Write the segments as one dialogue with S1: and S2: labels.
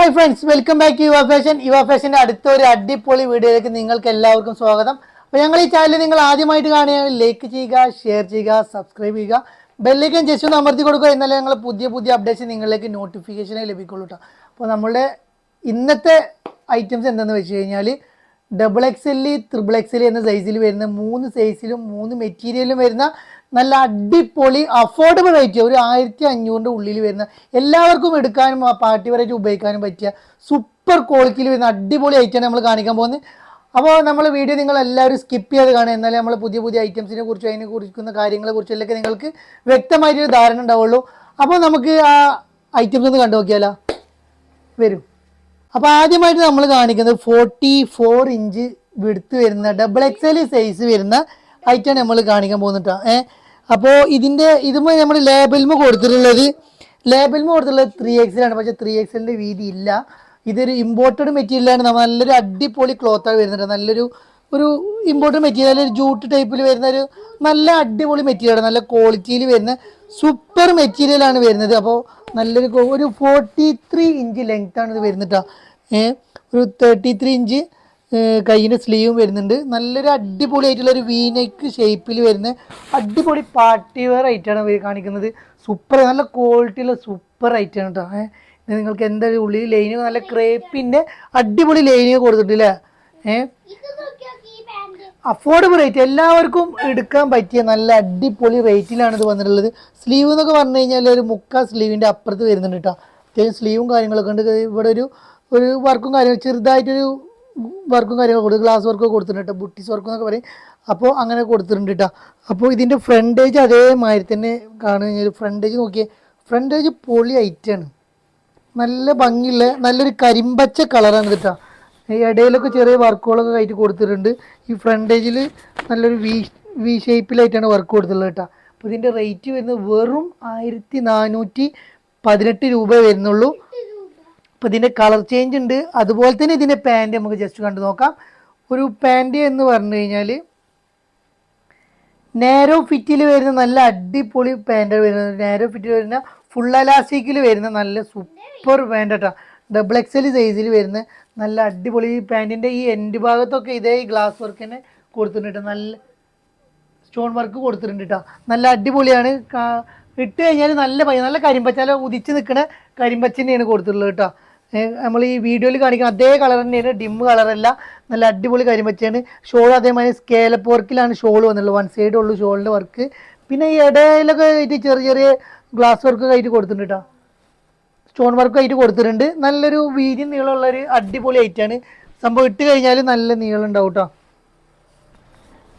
S1: Hi friends welcome back Yuva fashion Yuva ഫാഷന്റെ അടുത്ത ഒരു അടിപൊളി വീഡിയോയിലേക്ക് നിങ്ങൾക്ക് എല്ലാവർക്കും സ്വാഗതം. അപ്പോൾ ഞങ്ങൾ ഈ ചാനൽ നിങ്ങൾ ആദ്യമായിട്ട് കാണുകയാണെങ്കിൽ ലൈക്ക് ചെയ്യുക ഷെയർ ചെയ്യുക സബ്സ്ക്രൈബ് ചെയ്യുക. ബെല്ലേക്കും ജസ്റ്റ് ഒന്ന് അമർത്തി കൊടുക്കുക എന്നാലേ ഞങ്ങൾ പുതിയ പുതിയ അപ്ഡേറ്റ്സ് നിങ്ങളിലേക്ക് നോട്ടിഫിക്കേഷനായി ലഭിക്കുള്ളൂ കേട്ടോ അപ്പോൾ നമ്മളുടെ ഇന്നത്തെ ഐറ്റംസ് എന്തെന്ന് വെച്ച് കഴിഞ്ഞാൽ double X L triple X L എന്ന സൈസിൽ വരുന്ന മൂന്ന് സൈസിലും മൂന്ന് മെറ്റീരിയലും വരുന്ന നല്ല അടിപൊളി അഫോർഡബിൾ റേറ്റ് ഒരു ആയിരത്തി അഞ്ഞൂറിന്റെ ഉള്ളിൽ വരുന്ന എല്ലാവർക്കും എടുക്കാനും പാർട്ടി വെറൈറ്റി ഉപയോഗിക്കാനും പറ്റിയ സൂപ്പർ ക്വാളിറ്റിയിൽ വരുന്ന അടിപൊളി ഐറ്റം നമ്മൾ കാണിക്കാൻ പോകുന്നത് അപ്പോൾ നമ്മൾ വീഡിയോ നിങ്ങൾ എല്ലാവരും സ്കിപ്പ് ചെയ്ത് കാണുക. എന്നാലേ നമ്മൾ പുതിയ പുതിയ ഐറ്റംസിനെ കുറിച്ച് അതിനെ കുറിക്കുന്ന കാര്യങ്ങളെ കുറിച്ചെല്ലാം നിങ്ങൾക്ക് വ്യക്തമായിട്ടൊരു ധാരണ ഉണ്ടാവുള്ളൂ. അപ്പോൾ നമുക്ക് ആ ഐറ്റംസ് ഒന്ന് കണ്ടു നോക്കിയാലോ? വരും. അപ്പോൾ ആദ്യമായിട്ട് നമ്മൾ കാണിക്കുന്നത് ഫോർട്ടി ഫോർ ഇഞ്ച് വിടുത്ത് വരുന്ന ഡബിൾ എക്സ് സൈസ് വരുന്ന ഐറ്റാണ് നമ്മൾ കാണിക്കാൻ പോകുന്നിട്ടാണ് ഏ? അപ്പോൾ ഇതിന്റെ ഇതുമ്പോൾ നമ്മൾ ലേബലിമ കൊടുത്തിട്ടുള്ളത്. ലേബലിമ കൊടുത്തിട്ടുള്ളത് ത്രീ എക്സിലാണ് പക്ഷേ ത്രീ എക്സലിന്റെ വീതി ഇല്ല. ഇതൊരു ഇമ്പോർട്ടഡ് മെറ്റീരിയലാണ് നമ്മൾ നല്ലൊരു അടിപൊളി ക്ലോത്താണ് വരുന്നത്. നല്ലൊരു ഒരു ഇമ്പോർട്ടഡ് മെറ്റീരിയൽ ഒരു ജൂട്ട് ടൈപ്പിൽ വരുന്ന ഒരു നല്ല അടിപൊളി മെറ്റീരിയലാണ് നല്ല ക്വാളിറ്റിയിൽ വരുന്ന സൂപ്പർ മെറ്റീരിയലാണ് വരുന്നത്. അപ്പോൾ നല്ലൊരു ഒരു ഫോർട്ടി ത്രീ ഇഞ്ച് ലെങ്ത്താണ് ഇത് വരുന്നിട്ടാ ഏ ഒരു തേർട്ടി ത്രീ ഇഞ്ച് കയ്യിന്റെ സ്ലീവും വരുന്നുണ്ട്. നല്ലൊരു അടിപൊളി ആയിട്ടുള്ള ഒരു വീനയ്ക്ക് ഷേപ്പിൽ വരുന്ന അടിപൊളി പാർട്ടി വെയർ ആയിട്ടാണ് ഇവർ കാണിക്കുന്നത്. സൂപ്പർ നല്ല ക്വാളിറ്റിയുള്ള സൂപ്പർ ഐറ്റം കേട്ടോ ഏഹ് നിങ്ങൾക്ക് എന്താ ഉള്ളിൽ ലൈനിങ് നല്ല ക്രേപ്പിന്റെ അടിപൊളി ലൈനിങ് കൊടുത്തിട്ടില്ലേ ഏഹ് അഫോർഡബിൾ റേറ്റ് എല്ലാവർക്കും എടുക്കാൻ പറ്റിയ നല്ല അടിപൊളി റേറ്റിലാണ് ഇത് വന്നിട്ടുള്ളത്. സ്ലീവ് എന്നൊക്കെ പറഞ്ഞു കഴിഞ്ഞാൽ ഒരു മുക്കാൽ സ്ലീവിന്റെ അപ്പുറത്ത് വരുന്നുണ്ട് കേട്ടോ അത്യാവശ്യം സ്ലീവും കാര്യങ്ങളൊക്കെ ഉണ്ട്. ഇവിടെ ഒരു ഒരു വർക്കും കാര്യങ്ങളും ചെറുതായിട്ടൊരു വർക്കും കാര്യങ്ങളൊക്കെ കൊടുത്തു ഗ്ലാസ് വർക്ക് കൊടുത്തിട്ടുണ്ട് ബുട്ടീസ് വർക്ക് എന്നൊക്കെ പറയും. അപ്പോൾ അങ്ങനെ കൊടുത്തിട്ടുണ്ട് കേട്ടോ അപ്പോൾ ഇതിന്റെ ഫ്രണ്ടേജ് അതേമാതിരി തന്നെ കാണുക ഫ്രണ്ടേജ് നോക്കിയേ. ഫ്രണ്ടേജ് പൊളി ഐറ്റാണ് നല്ല ഭംഗിയുള്ള നല്ലൊരു കരിമ്പച്ച കളറാണ് കേട്ടോ ഇടയിലൊക്കെ ചെറിയ വർക്കുകളൊക്കെ ആയിട്ട് കൊടുത്തിട്ടുണ്ട്. ഈ ഫ്രണ്ടേജിൽ നല്ലൊരു വി വി ഷേപ്പിലായിട്ടാണ് വർക്ക് കൊടുത്തിട്ടുള്ളത് കേട്ടോ അപ്പോൾ ഇതിന്റെ റേറ്റ് വരുന്നത് വെറും ആയിരത്തി നാനൂറ്റി പതിനെട്ട് രൂപ വരുന്നുള്ളൂ. അപ്പോൾ ഇതിന്റെ കളർ ചേഞ്ച് ഉണ്ട്. അതുപോലെ തന്നെ ഇതിന്റെ പാന്റ് നമുക്ക് ജസ്റ്റ് കണ്ടു നോക്കാം. ഒരു പാന്റ് എന്ന് പറഞ്ഞു കഴിഞ്ഞാൽ നാരോ ഫിറ്റിൽ വരുന്ന നല്ല അടിപൊളി പാന്റ് വരുന്ന നാരോ ഫിറ്റിൽ വരുന്ന ഫുൾ അലാസ്റ്റിക്കിൽ വരുന്ന നല്ല സൂപ്പർ പാന്റ് കേട്ടോ ഡബിൾ എക്സൽ സൈസിൽ വരുന്ന നല്ല അടിപൊളി പാന്റിന്റെ ഈ എൻഡ് ഭാഗത്തൊക്കെ ഇതേ ഗ്ലാസ് വർക്ക് തന്നെ കൊടുത്തിട്ടുണ്ട്. നല്ല സ്റ്റോൺ വർക്ക് കൊടുത്തിട്ടുണ്ട് കേട്ടോ നല്ല അടിപൊളിയാണ്. ഇട്ട് കഴിഞ്ഞാൽ നല്ല നല്ല കരിമ്പച്ചാല ഉദിച്ച് നിൽക്കുന്ന കരിമ്പച്ച തന്നെയാണ് കൊടുത്തിട്ടുള്ളത് കേട്ടോ നമ്മൾ ഈ വീഡിയോയിൽ കാണിക്കുന്ന അതേ കളർ തന്നെയാണ് ഡിം കളറല്ല നല്ല അടിപൊളി കരിമച്ചയാണ്. ഷോൾ അതേമാതിരി സ്കേലപ്പ് വർക്കിലാണ് ഷോൾ വന്നിട്ടുള്ളത്. വൺ സൈഡ് ഉള്ളു ഷോളിന്റെ വർക്ക് പിന്നെ ഈ ഇടയിലൊക്കെ ആയിട്ട് ചെറിയ ചെറിയ ഗ്ലാസ് വർക്ക് ആയിട്ട് കൊടുത്തിട്ടുണ്ട് കേട്ടോ സ്റ്റോൺ വർക്ക് ആയിട്ട് കൊടുത്തിട്ടുണ്ട്. നല്ലൊരു വീതി നീളമുള്ള ഒരു അടിപൊളി ഐറ്റാണ് സംഭവം ഇട്ട് കഴിഞ്ഞാൽ നല്ല നീളം ഉണ്ടാവും കേട്ടോ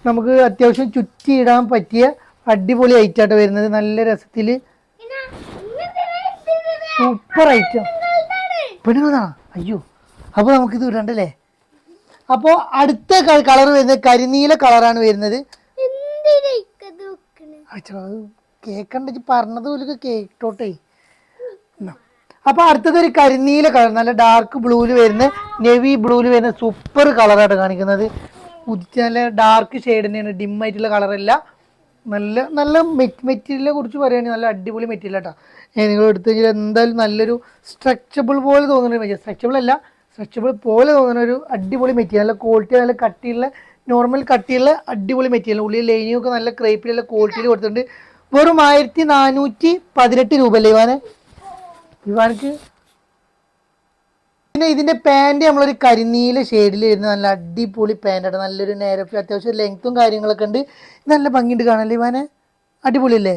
S1: നമുക്ക് അത്യാവശ്യം ചുറ്റി ഇടാൻ പറ്റിയ അടിപൊളി ഐറ്റായിട്ട് വരുന്നത്. നല്ല രസത്തിൽ സൂപ്പർ ഐറ്റം പെണ്ണുങ്ങളാ? അയ്യോ. അപ്പോൾ നമുക്കിത് ഇടണ്ടല്ലേ അപ്പോൾ അടുത്ത കളർ വരുന്നത് കരിനീല കളറാണ് വരുന്നത്. കേക്കണ്ട പറഞ്ഞത് പോലൊക്കെ കേട്ടോട്ടെ. അപ്പൊ അടുത്തത് ഒരു കരിനീല കളർ നല്ല ഡാർക്ക് ബ്ലൂവിൽ വരുന്ന നെവി ബ്ലൂവിൽ വരുന്ന സൂപ്പർ കളറായിട്ട് കാണിക്കുന്നത്. ഉദിച്ച നല്ല ഡാർക്ക് ഷെയ്ഡ് തന്നെയാണ് ഡിം ആയിട്ടുള്ള കളറല്ല നല്ല നല്ല മെറ്റീരിയലിനെ കുറിച്ച് പറയുകയാണെങ്കിൽ നല്ല അടിപൊളി മെറ്റീരിയൽ കേട്ടോ നിങ്ങൾ എടുത്തു കഴിഞ്ഞാൽ എന്തായാലും നല്ലൊരു സ്ട്രെച്ചബിൾ പോലെ തോന്നുന്ന മെറ്റീരിയൽ. സ്ട്രെച്ചബിൾ അല്ല സ്ട്രെച്ചബിൾ പോലെ തോന്നുന്ന ഒരു അടിപൊളി മെറ്റീരിയൽ. നല്ല ക്വാളിറ്റി നല്ല കട്ടിയുള്ള നോർമൽ കട്ടിയുള്ള അടിപൊളി മെറ്റീരിയൽ. ഉള്ളിൽ ലൈനിങ് ഒക്കെ നല്ല ക്രേപ്പിലുള്ള ക്വാളിറ്റിയിൽ കൊടുത്തിട്ടുണ്ട്. വെറും ആയിരത്തി നാനൂറ്റി പതിനെട്ട് രൂപ അല്ലേ ഇവാനെ? ഇവാനക്ക് പിന്നെ ഇതിന്റെ പാന്റ് നമ്മളൊരു കരിനീല ഷെയ്ഡിൽ വരുന്ന നല്ല അടിപൊളി പാന്റാണ് നല്ലൊരു നേരെ അത്യാവശ്യം ലെങ്ത്തും കാര്യങ്ങളൊക്കെ ഉണ്ട്. നല്ല ഭംഗിയുണ്ട് കാണല്ലേ ഇവാനെ? അടിപൊളിയല്ലേ?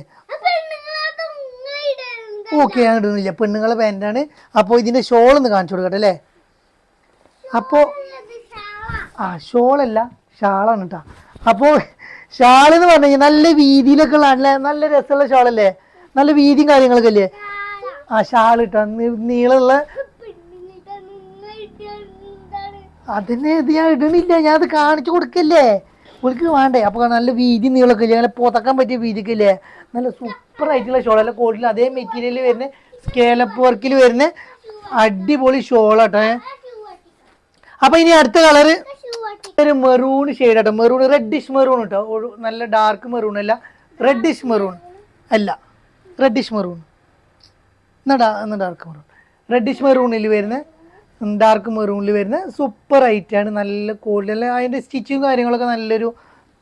S1: ഓക്കെ ഞാൻ ഇടുന്നില്ല. പെണ്ണുങ്ങളെ പാന്റാണ് അപ്പോൾ ഇതിന്റെ ഷോൾ ഒന്ന് കാണിച്ചു കൊടുക്കട്ടെ അല്ലേ? അപ്പോൾ ആ ഷോളല്ല ഷാളാണ് കേട്ടോ അപ്പോൾ ഷാൾ എന്ന് പറഞ്ഞു കഴിഞ്ഞാൽ നല്ല വീതിയിലൊക്കെ ഉള്ള നല്ല നല്ല രസമുള്ള ഷാളല്ലേ നല്ല വീതിയും കാര്യങ്ങളൊക്കെ അല്ലേ? ആ ഷാൾ ഇട്ടോ നീളമുള്ള അതിനെ ഇത് ഞാൻ ഇടണില്ല ഞാൻ അത് കാണിച്ചു കൊടുക്കല്ലേ? ഓൾക്ക് വേണ്ടേ? അപ്പോൾ നല്ല വീതി നീളൊക്കെ ഇല്ലേ? നല്ല പുതക്കാൻ പറ്റിയ വീതിയൊക്കെ ഇല്ലേ? നല്ല സൂപ്പർ ആയിട്ടുള്ള ഷോൾ അല്ല കോട്ടിൽ അതേ മെറ്റീരിയൽ വരുന്ന സ്കേലപ്പ് വർക്കിൽ വരുന്ന അടിപൊളി ഷോളാട്ടോ അപ്പൊ ഇനി അടുത്ത കളറ് ഒരു മെറൂൺ ഷെയ്ഡ് ആട്ടോ. മെറൂൺ റെഡിഷ് മെറൂൺ കേട്ടോ നല്ല ഡാർക്ക് മെറൂൺ അല്ല റെഡിഷ് മെറൂൺ അല്ല റെഡിഷ് മെറൂൺ എന്നാ ഡാർക്ക് മെറൂൺ റെഡിഷ് മെറൂണിൽ വരുന്ന ഡാർക്ക് മെറൂണിൽ വരുന്ന സൂപ്പർ ആണ്. നല്ല ക്വാളിറ്റി അതിന്റെ സ്റ്റിച്ചും കാര്യങ്ങളൊക്കെ നല്ലൊരു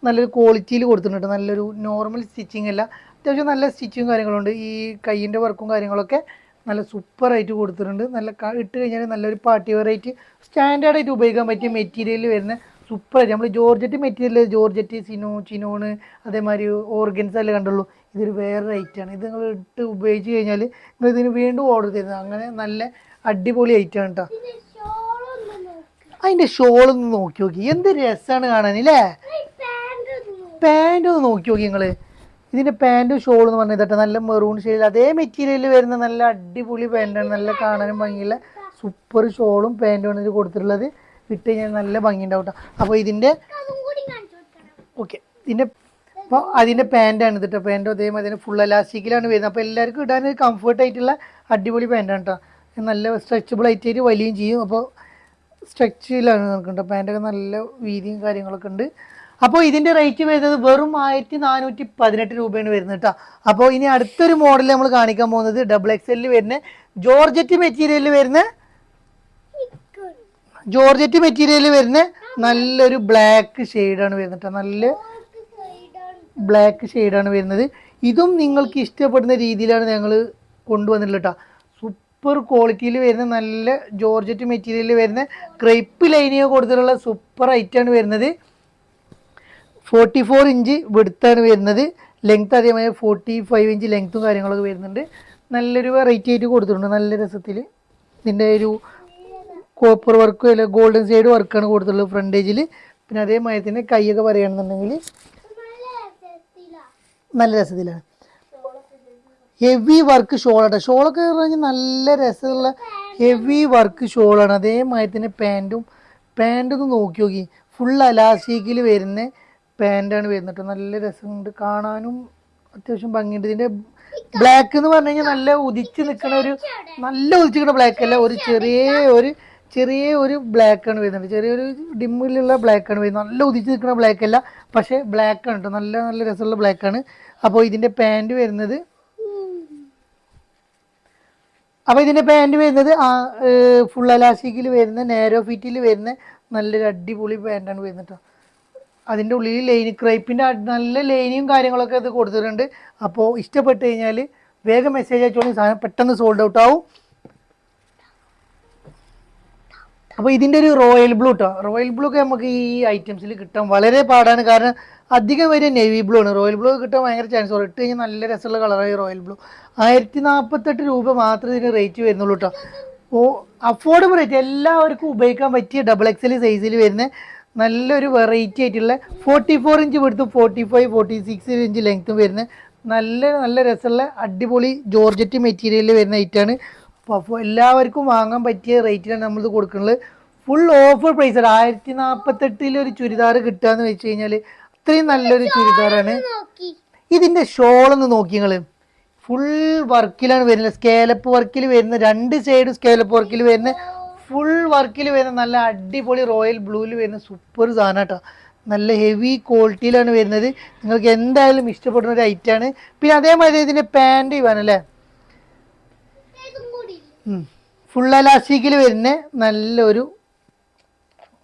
S1: നല്ലൊരു ക്വാളിറ്റിയിൽ കൊടുത്തിട്ടുണ്ട്. നല്ലൊരു നോർമൽ സ്റ്റിച്ചിങ് അല്ല അത്യാവശ്യം നല്ല സ്റ്റിച്ചും കാര്യങ്ങളുണ്ട്. ഈ കയ്യിന്റെ വർക്കും കാര്യങ്ങളൊക്കെ നല്ല സൂപ്പർ ആയിട്ട് കൊടുത്തിട്ടുണ്ട്. നല്ല ഇട്ട് കഴിഞ്ഞാൽ നല്ലൊരു പാർട്ടി വെറൈറ്റി സ്റ്റാൻഡേർഡായിട്ട് ഉപയോഗിക്കാൻ പറ്റിയ മെറ്റീരിയൽ വരുന്ന സൂപ്പറായിട്ട് നമ്മൾ ജോർജറ്റ് മെറ്റീരിയൽ ജോർജറ്റ് സിനോ ചിനോണ് അതേമാതിരി ഓർഗൻസ് അല്ലേ കണ്ടുള്ളൂ. ഇതൊരു വേറെ റേറ്റാണ് ഇത് നിങ്ങൾ ഇട്ട് ഉപയോഗിച്ച് കഴിഞ്ഞാൽ നിങ്ങൾ ഇതിന് വീണ്ടും ഓർഡർ തരുന്നത് അങ്ങനെ നല്ല അടിപൊളി ഐറ്റം കേട്ടോ അതിന്റെ ഷോൾ ഒന്ന് നോക്കി. നോക്കി എന്ത് രസമാണ് കാണാൻ അല്ലേ പാന്റ് ഒന്ന് നോക്കി നോക്കി നിങ്ങൾ. ഇതിന്റെ പാന്റും ഷോൾ എന്ന് പറഞ്ഞത് കേട്ടോ. നല്ല മെറൂൺ ഷെയ്ഡിൽ അതേ മെറ്റീരിയലിൽ വരുന്ന നല്ല അടിപൊളി പാന്റാണ് നല്ല കാണാനും ഭംഗിയുള്ള സൂപ്പർ ഷോളും പാന്റുമാണ് ഇത് കൊടുത്തിട്ടുള്ളത്. ഇട്ട് കഴിഞ്ഞാൽ നല്ല ഭംഗിയുണ്ടാവും കേട്ടോ അപ്പോൾ ഇതിന്റെ ഓക്കെ ഇതിന്റെ അപ്പോൾ അതിന്റെ പാന്റാണ് ഇത് കേട്ടോ പാന്റും അതേമാതിരി ഫുൾ അലാസ്റ്റിക്കിലാണ് വരുന്നത്. അപ്പോൾ എല്ലാവർക്കും ഇടാൻ കംഫർട്ട് ആയിട്ടുള്ള അടിപൊളി പാന്റാണ് കേട്ടോ നല്ല സ്ട്രെച്ചബിൾ ആയിട്ട് വലിയും ചെയ്യും. അപ്പോൾ സ്ട്രെച്ചിലാണ് നിൽക്കുന്നത് പാന്റൊക്കെ നല്ല വീതിയും കാര്യങ്ങളൊക്കെ ഉണ്ട്. അപ്പോൾ ഇതിന്റെ റേറ്റ് വരുന്നത് വെറും ആയിരത്തി നാനൂറ്റി പതിനെട്ട് രൂപയാണ് വരുന്നത് കേട്ടോ അപ്പോൾ ഇനി അടുത്തൊരു മോഡൽ നമ്മൾ കാണിക്കാൻ പോകുന്നത് ഡബിൾ എക്സ് എല്ലിൽ വരുന്ന ജോർജറ്റ് മെറ്റീരിയലിൽ വരുന്ന ജോർജറ്റ് മെറ്റീരിയലിൽ വരുന്ന നല്ലൊരു ബ്ലാക്ക് ഷെയ്ഡാണ് വരുന്നത് കേട്ടോ നല്ല ബ്ലാക്ക് ഷെയ്ഡാണ് വരുന്നത്. ഇതും നിങ്ങൾക്ക് ഇഷ്ടപ്പെടുന്ന രീതിയിലാണ് ഞങ്ങൾ കൊണ്ടുവന്നിട്ടുള്ളത് കേട്ടോ സൂപ്പർ ക്വാളിറ്റിയിൽ വരുന്ന നല്ല ജോർജറ്റ് മെറ്റീരിയലിൽ വരുന്ന ക്രൈപ്പ് ലൈനിയോ കൊടുത്തിട്ടുള്ള സൂപ്പർ ഐറ്റമാണ് വരുന്നത്. ഫോർട്ടി ഫോർ ഇഞ്ച് വെടുത്താണ് വരുന്നത്. ലെങ്ത് അതേമാതിരി ഫോർട്ടി ഫൈവ് ഇഞ്ച് ലെങ്ത്തും കാര്യങ്ങളൊക്കെ വരുന്നുണ്ട്. നല്ലൊരു വെറൈറ്റി ആയിട്ട് കൊടുത്തിട്ടുണ്ട്. നല്ല രസത്തിൽ ഇതിന്റെ ഒരു കോപ്പർ വർക്കും അല്ല ഗോൾഡൻ സൈഡ് വർക്കാണ് കൊടുത്തിട്ടുള്ളത് ഫ്രണ്ടേജിൽ പിന്നെ അതേമാതിരി തന്നെ കൈയൊക്കെ പറയുകയാണെന്നുണ്ടെങ്കിൽ നല്ല രസത്തിലാണ്. ഹെവി വർക്ക് ഷോളാട്ടോ ഷോളൊക്കെ പറഞ്ഞാൽ നല്ല രസമുള്ള ഹെവി വർക്ക് ഷോളാണ് അതേമാതിരി തന്നെ പാന്റും പാന്റ് ഒന്ന് നോക്കി നോക്കി. ഫുൾ അലാസ്റ്റിക്കിൽ വരുന്ന പാന്റാണ് വരുന്നത് കേട്ടോ. നല്ല രസമുണ്ട്. കാണാനും അത്യാവശ്യം ഭംഗിയുണ്ട്. ഇതിന്റെ ബ്ലാക്ക് എന്ന് പറഞ്ഞു കഴിഞ്ഞാൽ നല്ല ഉദിച്ച് നിൽക്കുന്ന ഒരു നല്ല ഉദിച്ച് നിൽക്കുന്ന ബ്ലാക്ക് അല്ല. ഒരു ചെറിയ ഒരു ചെറിയ ഒരു ബ്ലാക്ക് ആണ് വരുന്നത്. ചെറിയൊരു ഡിമ്മിലുള്ള ബ്ലാക്ക് ആണ് വരുന്നത്. നല്ല ഉദിച്ച് നിൽക്കുന്ന ബ്ലാക്ക് അല്ല. പക്ഷേ ബ്ലാക്ക് ആണ് കേട്ടോ. നല്ല നല്ല രസമുള്ള ബ്ലാക്ക് ആണ്. അപ്പോൾ ഇതിന്റെ പാന്റ് വരുന്നത് അപ്പോൾ ഇതിന്റെ പാന്റ് വരുന്നത് ഫുൾ അലാസ്റ്റിക്കിൽ വരുന്ന നേരോ ഫിറ്റിൽ വരുന്ന നല്ലൊരു അടിപൊളി പാന്റാണ് വരുന്നത് അതിന്റെ ഉള്ളിൽ ലൈൻ ക്രൈപ്പിന്റെ നല്ല ലൈനിയും കാര്യങ്ങളൊക്കെ ഇത് കൊടുത്തിട്ടുണ്ട്. അപ്പോൾ ഇഷ്ടപ്പെട്ട് കഴിഞ്ഞാൽ വേഗം മെസ്സേജ് അയച്ചോളി. സാധനം പെട്ടെന്ന് സോൾഡ് ഔട്ട് ആവും. അപ്പോൾ ഇതിന്റെ ഒരു റോയൽ ബ്ലൂ കേട്ടോ റോയൽ ബ്ലൂ ഒക്കെ നമുക്ക് ഈ ഐറ്റംസിൽ കിട്ടാൻ വളരെ പാടാണ്. കാരണം അധികം വരെ നേവി ബ്ലൂ ആണ്. റോയൽ ബ്ലൂ കിട്ടാൻ ഭയങ്കര ചാൻസ് ഇട്ട് കഴിഞ്ഞാൽ നല്ല രസമുള്ള കളറായി റോയൽ ബ്ലൂ ആയിരത്തി നാൽപ്പത്തെട്ട് രൂപ മാത്രമേ ഇതിന് റേറ്റ് വരുന്നുള്ളൂ കേട്ടോ ഓ അഫോർഡബിൾ റേറ്റ് എല്ലാവർക്കും ഉപയോഗിക്കാൻ പറ്റിയ ഡബിൾ എക്സൽ സൈസിൽ വരുന്ന നല്ലൊരു വെറൈറ്റി ആയിട്ടുള്ള forty four inch വിടുത്തും forty five forty six inch ലെങ്ത്തും വരുന്ന നല്ല നല്ല രസമുള്ള അടിപൊളി ജോർജറ്റ് മെറ്റീരിയലിൽ വരുന്ന ഐറ്റാണ് എല്ലാവർക്കും വാങ്ങാൻ പറ്റിയ റേറ്റിലാണ് നമ്മളിത് കൊടുക്കുന്നത്. ഫുൾ ഓഫർ പ്രൈസ് ആയിരത്തി നാൽപ്പത്തെട്ടിൽ ഒരു ചുരിദാർ കിട്ടുക എന്ന് വെച്ച് കഴിഞ്ഞാൽ അത്രയും നല്ലൊരു ചുരിദാറാണ്. ഇതിന്റെ ഷോളൊന്ന് നോക്കി. നിങ്ങൾ ഫുൾ വർക്കിലാണ് വരുന്നത്. സ്കേലപ്പ് വർക്കിൽ വരുന്ന രണ്ട് സൈഡ് സ്കേലപ്പ് വർക്കിൽ വരുന്ന ഫുൾ വർക്കിൽ വരുന്ന നല്ല അടിപൊളി റോയൽ ബ്ലൂവിൽ വരുന്ന സൂപ്പർ സാധനം കേട്ടോ നല്ല ഹെവി ക്വാളിറ്റിയിലാണ് വരുന്നത്. നിങ്ങൾക്ക് എന്തായാലും ഇഷ്ടപ്പെടുന്ന ഒരു ഐറ്റമാണ് പിന്നെ അതേമാതിരി ഇതിന്റെ പാന്റ് ഇവാനല്ലേ ഫുൾ അലാസ്റ്റിക്കിൽ വരുന്ന നല്ലൊരു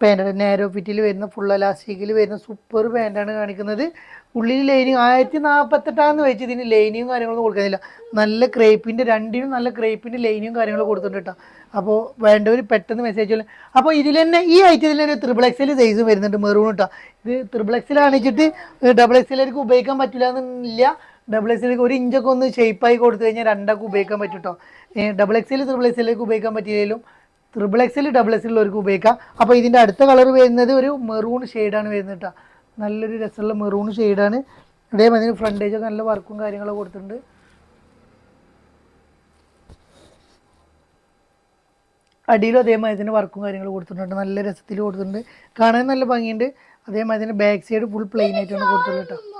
S1: പാന്റാണ് നാരോ ഫിറ്റിൽ വരുന്ന ഫുൾ അലാസ്റ്റിക്കിൽ വരുന്ന സൂപ്പർ പാന്റാണ് കാണിക്കുന്നത്. ഉള്ളിൽ ലൈനിങ് ആയിരത്തി നാൽപ്പത്തെട്ടാന്ന് വെച്ച് ഇതിന് ലൈനിങ്ങും കാര്യങ്ങളൊന്നും കൊടുക്കുന്നില്ല. നല്ല ക്രേപ്പിന്റെ രണ്ടിനും നല്ല ക്രേപ്പിന്റെ ലൈനിങ്ങും കാര്യങ്ങളും കൊടുത്തിട്ടുണ്ട് കേട്ടോ അപ്പോൾ വേണ്ടവർ പെട്ടെന്ന് മെസ്സേജ് ചെയ്യും അപ്പോൾ ഇതിൽ തന്നെ ഈ ഐറ്റത്തിൽ ഒരു ത്രിബിൾ എക്സൽ സൈസ് വരുന്നുണ്ട് മെറൂൺ കേട്ടോ ഇത് ത്രിബിൾ എക്സൽ കാണിച്ചിട്ട് ഡബിൾ എക്സലേക്ക് ഉപയോഗിക്കാൻ പറ്റില്ല എന്നില്ല ഡബിൾ എക്സിലേക്ക് ഒരു ഇഞ്ചൊക്കെ ഒന്ന് ഷേപ്പ് ആയി കൊടുത്തു കഴിഞ്ഞാൽ രണ്ടൊക്കെ ഉപയോഗിക്കാൻ പറ്റും കേട്ടോ ഡബിൾ എക്സിൽ ത്രിബിൾ എക്സിലേക്ക് ഉപയോഗിക്കാൻ പറ്റിയില്ലെങ്കിലും ത്രിബിൾ എക്സിൽ ഡബിൾ എക്സലുള്ളവർക്ക് ഉപയോഗിക്കാം. അപ്പോൾ ഇതിന്റെ അടുത്ത കളർ വരുന്നത് ഒരു മെറൂൺ ഷെയ്ഡാണ് വരുന്നത് കേട്ടോ നല്ലൊരു രസമുള്ള മെറൂൺ ഷെയ്ഡാണ് അതേമാതിരി ഫ്രണ്ടേജൊക്കെ നല്ല വർക്കും കാര്യങ്ങളൊക്കെ കൊടുത്തിട്ടുണ്ട്. അടിയിലും അതേമാതിരി തന്നെ വർക്കും കാര്യങ്ങളും കൊടുത്തിട്ടുണ്ട്. നല്ല രസത്തിൽ കൊടുത്തിട്ടുണ്ട്. കാണാൻ നല്ല ഭംഗിയുണ്ട്. അതേമാതിരി തന്നെ ബാക്ക് സൈഡ് ഫുൾ പ്ലെയിൻ ആയിട്ടാണ് കൊടുത്തുള്ളത് കേട്ടോ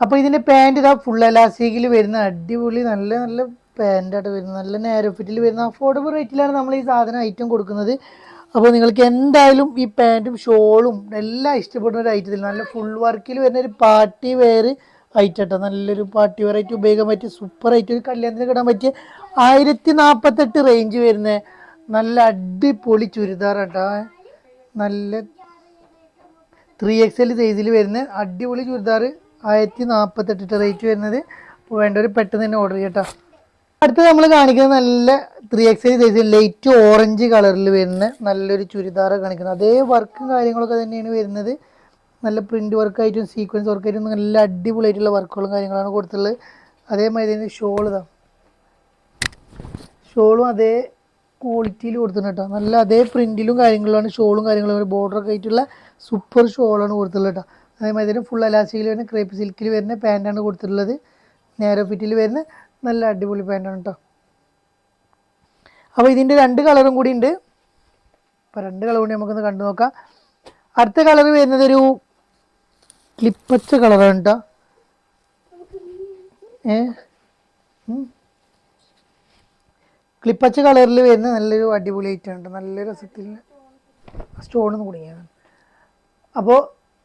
S1: അപ്പോൾ ഇതിന്റെ പാന്റ് ഇതാ ഫുൾ എലാസ്റ്റിക്കിൽ വരുന്ന അടിപൊളി നല്ല നല്ല പാന്റായിട്ട് വരുന്ന നല്ല നാരോ ഫിറ്റിൽ വരുന്ന അഫോർഡബിൾ റേറ്റിലാണ് നമ്മൾ ഈ സാധനം ഐറ്റം കൊടുക്കുന്നത്. അപ്പോൾ നിങ്ങൾക്ക് എന്തായാലും ഈ പാന്റും ഷോളും എല്ലാം ഇഷ്ടപ്പെടുന്ന ഒരു ഐറ്റത്തിൽ നല്ല ഫുൾ വർക്കിൽ വരുന്ന ഒരു പാർട്ടി വെയർ ഐറ്റം കേട്ടോ നല്ലൊരു പാർട്ടി വെയർ ആയിട്ട് ഉപയോഗിക്കാൻ പറ്റിയ സൂപ്പർ ഐറ്റം ഒരു കല്യാണത്തിന് കിടാൻ പറ്റിയ ആയിരത്തി നാൽപ്പത്തെട്ട് റേഞ്ച് വരുന്ന നല്ല അടിപൊളി ചുരിദാർ കേട്ടോ നല്ല ത്രീ എക്സ് എൽ സൈസിൽ വരുന്ന അടിപൊളി ചുരിദാർ ആയിരത്തി നാൽപ്പത്തെട്ടിട്ട് റേറ്റ് വരുന്നത്. അപ്പോൾ വേണ്ടവർ പെട്ടെന്ന് തന്നെ ഓർഡർ ചെയ്യട്ടോ അടുത്ത് നമ്മൾ കാണിക്കുന്നത് നല്ല three X size light orange കളറിൽ വരുന്ന നല്ലൊരു ചുരിദാർ കാണിക്കുന്നത്. അതേ വർക്കും കാര്യങ്ങളൊക്കെ തന്നെയാണ് വരുന്നത്. നല്ല പ്രിന്റ് വർക്കായിട്ടും സീക്വൻസ് വർക്കായിട്ടും നല്ല അടിപൊളിയായിട്ടുള്ള വർക്കുകളും കാര്യങ്ങളാണ് കൊടുത്തിട്ടുള്ളത് അതേമാതിരി തന്നെ ഷോൾ ഇതാ. ഷോളും അതേ ക്വാളിറ്റിയിൽ കൊടുത്തിട്ടുണ്ട് കേട്ടോ നല്ല അതേ പ്രിന്റിലും കാര്യങ്ങളിലാണ് ഷോളും കാര്യങ്ങളും ബോർഡറൊക്കെ ആയിട്ടുള്ള സൂപ്പർ ഷോളാണ് കൊടുത്തിട്ടുള്ളത് കേട്ടോ അതേമാതിരി തന്നെ ഫുൾ അലാസ്റ്റിക്കിൽ വരുന്ന ക്രേപ്പ് സിൽക്കിൽ വരുന്ന പാന്റാണ് കൊടുത്തിട്ടുള്ളത്. നേരോ ഫിറ്റിൽ വരുന്ന നല്ല അടിപൊളി പാന്റാണ് കേട്ടോ അപ്പോൾ ഇതിന്റെ രണ്ട് കളറും കൂടി ഉണ്ട്. അപ്പോൾ രണ്ട് കളർ കൂടി നമുക്കൊന്ന് കണ്ടു നോക്കാം. അടുത്ത കളർ വരുന്നത് ഒരു ക്ലിപ്പച്ച കളറാണ് കേട്ടോ ഏ. ക്ലിപ്പച്ച കളറിൽ വരുന്ന നല്ലൊരു അടിപൊളി ഐറ്റം ഉണ്ട് നല്ല രസത്തിൽ സ്റ്റോണെന്ന് കുടുങ്ങിയതാണ് അപ്പോൾ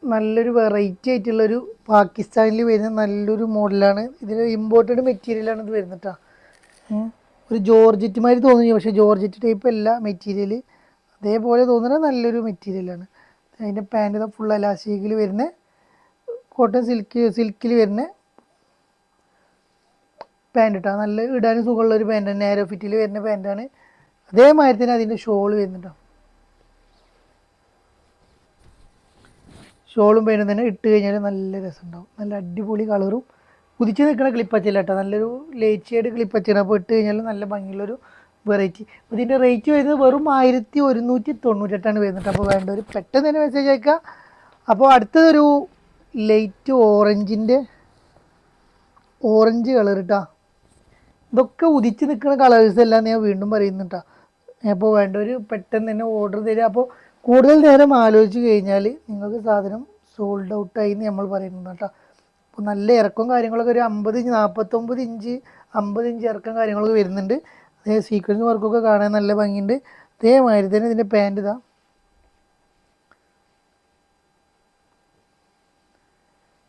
S1: നല്ലൊരു വെറൈറ്റി ആയിട്ടുള്ളൊരു പാകിസ്ഥാനിൽ വരുന്ന നല്ലൊരു മോഡലാണ് ഇതിൽ ഇമ്പോർട്ടഡ് മെറ്റീരിയലാണ് ഇത് വരുന്നത് കേട്ടോ. ഒരു ജോർജറ്റ് മാതിരി തോന്നി പക്ഷേ ജോർജറ്റ് ടൈപ്പ് അല്ല മെറ്റീരിയൽ അതേപോലെ തോന്നുന്ന നല്ലൊരു മെറ്റീരിയലാണ് അതിന്റെ പാന്റ് ഫുൾ അലാസ്റ്റിക്കിൽ വരുന്ന കോട്ടൺ സിൽക്ക് സിൽക്കിൽ വരുന്ന പാന്റ് ഇട്ടാ നല്ല ഇടാനും സുഖമുള്ള ഒരു പാന്റാണ് നേരോ ഫിറ്റിൽ വരുന്ന പാന്റാണ് അതേമാതിരി തന്നെ അതിന്റെ ഷോൾ വരുന്നുണ്ടോ ഷോളും പെയിനും തന്നെ ഇട്ട് കഴിഞ്ഞാൽ നല്ല രസമുണ്ടാവും. നല്ല അടിപൊളി കളറും കുതിച്ച് നിൽക്കുന്ന ക്ലിപ്പച്ചല്ല കേട്ടോ നല്ലൊരു ലേറ്റ് ഷെയ്ഡ് ക്ലിപ്പച്ചാണ് അപ്പോൾ ഇട്ട് കഴിഞ്ഞാൽ നല്ല ഭംഗിയുള്ളൊരു വെറൈറ്റി ഇതിന്റെ റേറ്റ് വരുന്നത് വെറും ആയിരത്തി ഒരുന്നൂറ്റി തൊണ്ണൂറ്റെട്ടാണ് വരുന്നത് അപ്പോൾ വേണ്ട ഒരു പെട്ടെന്ന് തന്നെ മെസ്സേജ് അയക്കുക അപ്പോൾ അടുത്തതൊരു ലൈറ്റ് ഓറഞ്ചിന്റെ ഓറഞ്ച് കളർ ഇട്ടാ ഇതൊക്കെ ഉദിച്ച് നിൽക്കുന്ന കളേഴ്സ് എല്ലാം ഞാൻ വീണ്ടും പറയുന്നുട്ടാ അപ്പോൾ വേണ്ടവർ പെട്ടെന്ന് തന്നെ ഓർഡർ തരിക അപ്പോൾ കൂടുതൽ നേരം ആലോചിച്ച് കഴിഞ്ഞാൽ നിങ്ങൾക്ക് സാധനം സോൾഡ് ഔട്ടായി എന്ന് നമ്മൾ പറയുന്നത് കേട്ടോ. അപ്പോൾ നല്ല ഇറക്കവും കാര്യങ്ങളൊക്കെ ഒരു അമ്പത് ഇഞ്ച് നാൽപ്പത്തൊമ്പത് ഇഞ്ച് അമ്പത് ഇഞ്ച് ഇറക്കം കാര്യങ്ങളൊക്കെ വരുന്നുണ്ട്. അതേ സീക്വൻസ് വർക്കൊക്കെ കാണാൻ നല്ല ഭംഗിയുണ്ട്. അതേമാതിരി തന്നെ ഇതിന്റെ പാന്റ് ഇതാ.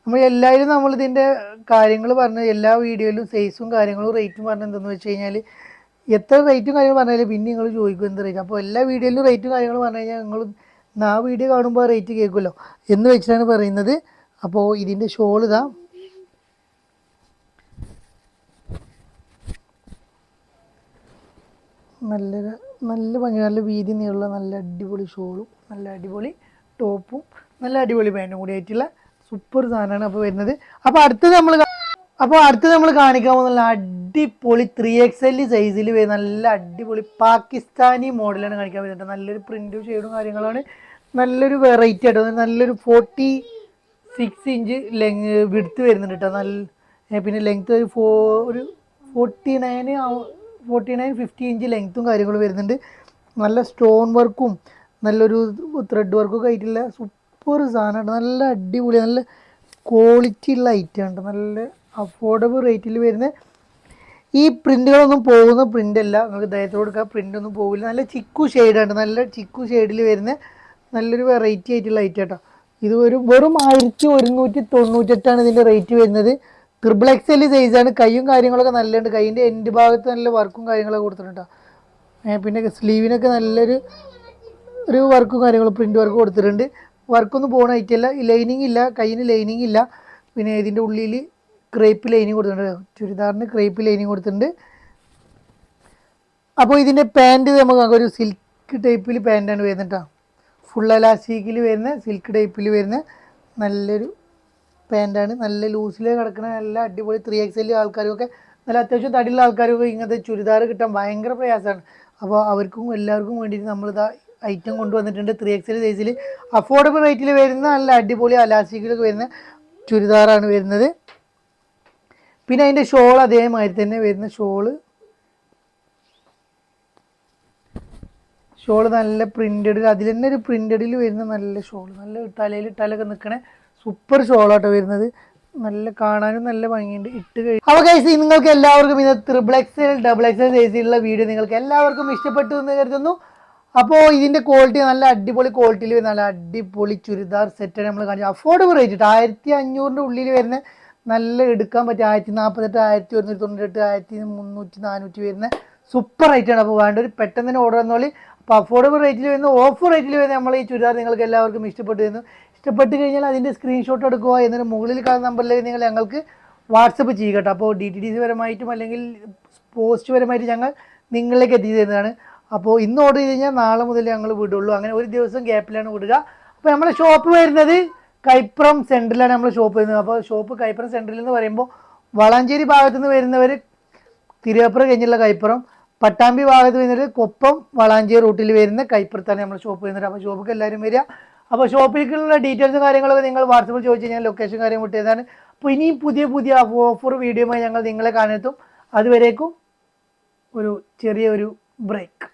S1: നമ്മൾ എല്ലാവരും നമ്മളിതിന്റെ കാര്യങ്ങൾ പറഞ്ഞ് എല്ലാ വീഡിയോയിലും സൈസും കാര്യങ്ങളും റേറ്റും പറഞ്ഞ് എന്തെന്ന് വെച്ച് കഴിഞ്ഞാൽ എത്ര റേറ്റും കാര്യങ്ങൾ പറഞ്ഞാലും പിന്നെ നിങ്ങൾ ചോദിക്കും എന്ത് റേറ്റ് അപ്പോൾ എല്ലാ വീഡിയോയിലും റേറ്റും കാര്യങ്ങൾ പറഞ്ഞു കഴിഞ്ഞാൽ നിങ്ങൾ ആ വീഡിയോ കാണുമ്പോൾ റേറ്റ് കേൾക്കുമല്ലോ എന്ന് വെച്ചിട്ടാണ് പറയുന്നത്. അപ്പോൾ ഇതിന്റെ ഷോൾ ഇതാ നല്ല നല്ല ഭംഗി നല്ല വീതി നീളമുള്ള നല്ല അടിപൊളി ഷോളും നല്ല അടിപൊളി ടോപ്പും നല്ല അടിപൊളി പാന്റും കൂടി ആയിട്ടുള്ള സൂപ്പർ സാധനമാണ് അപ്പോൾ വരുന്നത്. അപ്പോൾ അടുത്തത് നമ്മൾ അപ്പോൾ അടുത്ത് നമ്മൾ കാണിക്കാൻ പോകുന്ന അടിപൊളി ത്രീ എക്സ് എൽ സൈസിൽ വരുന്ന നല്ല അടിപൊളി പാകിസ്ഥാനി മോഡലാണ് കാണിക്കാൻ വരുന്നത് നല്ലൊരു പ്രിന്റും ഷെയ്ഡും കാര്യങ്ങളാണ്. നല്ലൊരു വെറൈറ്റി ആയിട്ട് നല്ലൊരു ഫോർട്ടി സിക്സ് ഇഞ്ച് ലെങ് വിടുത്ത് വരുന്നുണ്ട് കേട്ടോ നല്ല പിന്നെ ലെങ്ത്ത് ഒരു ഫോ ഒരു forty nine forty nine fifty inch ലെങ്ത്തും കാര്യങ്ങളും വരുന്നുണ്ട്. നല്ല സ്റ്റോൺ വർക്കും നല്ലൊരു ത്രെഡ് വർക്കൊക്കെ ആയിട്ടുള്ള സൂപ്പർ സാധനമാണ് നല്ല അടിപൊളി നല്ല ക്വാളിറ്റി ഉള്ള ഐറ്റം ഉണ്ട് നല്ല അഫോർഡബിൾ റേറ്റിൽ വരുന്ന ഈ പ്രിന്റുകളൊന്നും പോകുന്ന പ്രിന്റ് അല്ല നിങ്ങൾക്ക് ധൈര്യത്തിൽ കൊടുക്കുക പ്രിന്റ് ഒന്നും പോകില്ല നല്ല ചിക്കു ഷെയ്ഡാണ് നല്ല ചിക്കു ഷെയ്ഡിൽ വരുന്ന നല്ലൊരു വെറൈറ്റി ആയിട്ടുള്ള ഐറ്റം കേട്ടോ ഇത് ഒരു വെറും ആയിരത്തി ഒരുന്നൂറ്റി തൊണ്ണൂറ്റെട്ടാണ് ഇതിന്റെ റേറ്റ് വരുന്നത് ട്രിപ്പിൾ എക്സ് എൽ സൈസാണ് കൈയും കാര്യങ്ങളൊക്കെ നല്ലുണ്ട് കൈയിന്റെ എൻഡ് ഭാഗത്ത് നല്ല വർക്കും കാര്യങ്ങളൊക്കെ കൊടുത്തിട്ടുണ്ട് കേട്ടോ പിന്നെ സ്ലീവിനൊക്കെ നല്ലൊരു ഒരു വർക്കും കാര്യങ്ങളും പ്രിന്റ് വർക്ക് കൊടുത്തിട്ടുണ്ട്. വർക്കൊന്നും പോകണ ഐറ്റല്ല ലൈനിങ് ഇല്ല. കയ്യിന് ലൈനിങ് ഇല്ല. പിന്നെ ഇതിന്റെ ഉള്ളിൽ ക്രേപ്പ് ലൈനിങ് കൊടുത്തിട്ടുണ്ട്. ചുരിദാറിന് ക്രേപ്പ് ലൈനിങ് കൊടുത്തിട്ടുണ്ട്. അപ്പോൾ ഇതിന്റെ പാന്റ് നമുക്ക് ഒരു സിൽക്ക് ടൈപ്പിൽ പാന്റാണ് വരുന്നത് കേട്ടോ ഫുൾ അലാസ്റ്റിക്കിൽ വരുന്ന സിൽക്ക് ടൈപ്പിൽ വരുന്ന നല്ലൊരു പാന്റാണ് നല്ല ലൂസിൽ കിടക്കുന്ന നല്ല അടിപൊളി ത്രീ എക്സ് എൽ ആൾക്കാരുമൊക്കെ നല്ല അത്യാവശ്യം തടിയുള്ള ആൾക്കാരൊക്കെ ഇങ്ങനത്തെ ചുരിദാർ കിട്ടാൻ ഭയങ്കര പ്രയാസമാണ്. അപ്പോൾ അവർക്കും എല്ലാവർക്കും വേണ്ടിയിട്ട് നമ്മളിതാ ഐറ്റം കൊണ്ടുവന്നിട്ടുണ്ട് ത്രീ എക്സ് എൽ സൈസിൽ അഫോർഡബിൾ റേറ്റിൽ വരുന്ന നല്ല അടിപൊളി അലാസ്റ്റിക്കിലൊക്കെ വരുന്ന ചുരിദാറാണ് വരുന്നത്. പിന്നെ അതിന്റെ ഷോൾ അതേമാതിരി തന്നെ വരുന്ന ഷോൾ. ഷോൾ നല്ല പ്രിന്റഡ് അതിൽ തന്നെ ഒരു പ്രിന്റഡിൽ വരുന്ന നല്ല ഷോൾ നല്ല തലയിൽ ഇട്ടാലൊക്കെ നിൽക്കണ സൂപ്പർ ഷോളാട്ടോ വരുന്നത്. നല്ല കാണാനും നല്ല ഭംഗിയുണ്ട്. ഇട്ട് കഴിയും അപ്പോൾ കഴിച്ച് നിങ്ങൾക്ക് എല്ലാവർക്കും ഇത് triple X L double X L സൈസിലുള്ള വീഡിയോ നിങ്ങൾക്ക് എല്ലാവർക്കും ഇഷ്ടപ്പെട്ടു എന്ന് കരുതുന്നു. അപ്പോൾ ഇതിന്റെ ക്വാളിറ്റി നല്ല അടിപൊളി ക്വാളിറ്റിയിൽ വരുന്ന നല്ല അടിപൊളി ചുരിദാർ സെറ്റാണ് നമ്മൾ കാണിച്ചത്. അഫോർഡബിൾ റേറ്റ് ആയിരത്തി അഞ്ഞൂറിന്റെ ഉള്ളിൽ വരുന്ന നല്ല എടുക്കാൻ പറ്റിയ ആയിരത്തി നാൽപ്പത്തെട്ട് ആയിരത്തി ഒരുന്നൂറ്റി തൊണ്ണൂറ്റെട്ട് ആയിരത്തി മുന്നൂറ്റി നാനൂറ്റി വരുന്ന സൂപ്പർ റേറ്റാണ് അപ്പോൾ വേണ്ട ഒരു പെട്ടെന്ന് തന്നെ ഓർഡർ തന്നോളി അപ്പോൾ അഫോർഡബിൾ റേറ്റിൽ വരുന്ന ഓഫർ റേറ്റിൽ വരുന്ന നമ്മൾ ഈ ചുരിദാർ നിങ്ങൾക്ക് എല്ലാവർക്കും ഇഷ്ടപ്പെട്ടു വരുന്നു ഇഷ്ടപ്പെട്ട് കഴിഞ്ഞാൽ അതിന്റെ സ്ക്രീൻഷോട്ട് എടുക്കുക എന്നൊരു മുകളിൽ കാണുന്ന നമ്പറിലേക്ക് നിങ്ങൾ ഞങ്ങൾക്ക് വാട്സപ്പ് ചെയ്യുക കേട്ടോ. അപ്പോൾ ഡി ടി ഡി പരമായിട്ടും അല്ലെങ്കിൽ പോസ്റ്റ് പരമായിട്ട് ഞങ്ങൾ നിങ്ങളിലേക്ക് എത്തിച്ചു തരുന്നതാണ്. അപ്പോൾ ഇന്ന് ഓർഡർ ചെയ്ത് കഴിഞ്ഞാൽ നാളെ മുതൽ ഞങ്ങൾ വിടുള്ളൂ. അങ്ങനെ ഒരു ദിവസം ഗ്യാപ്പിലാണ് വിടുക. അപ്പോൾ നമ്മുടെ ഷോപ്പ് വരുന്നത് കൈപ്പുറം സെന്ററിലാണ് നമ്മൾ ഷോപ്പ് വരുന്നത്. അപ്പോൾ ഷോപ്പ് കൈപ്രം സെന്ററിൽ എന്ന് പറയുമ്പോൾ വളാഞ്ചേരി ഭാഗത്തു നിന്ന് വരുന്നവർ തിരുവപ്പുറം കഴിഞ്ഞുള്ള കൈപ്പുറം പട്ടാമ്പി ഭാഗത്ത് വരുന്നവർ കൊപ്പം വളാഞ്ചേരി റൂട്ടിൽ വരുന്ന കൈപ്പുറത്താണ് നമ്മൾ ഷോപ്പ് വരുന്നത്. അപ്പോൾ ഷോപ്പിൽ എല്ലാവരും വരിക. അപ്പോൾ ഷോപ്പിലേക്കുള്ള ഡീറ്റെയിൽസും കാര്യങ്ങളൊക്കെ നിങ്ങൾ വാട്സപ്പിൽ ചോദിച്ചു കഴിഞ്ഞാൽ ലൊക്കേഷൻ കാര്യം വിട്ടതാണ് അപ്പോൾ ഇനിയും പുതിയ പുതിയ ഓഫർ വീഡിയോയുമായി ഞങ്ങൾ നിങ്ങളെ കാണത്തും അതുവരേക്കും ഒരു ചെറിയൊരു ബ്രേക്ക്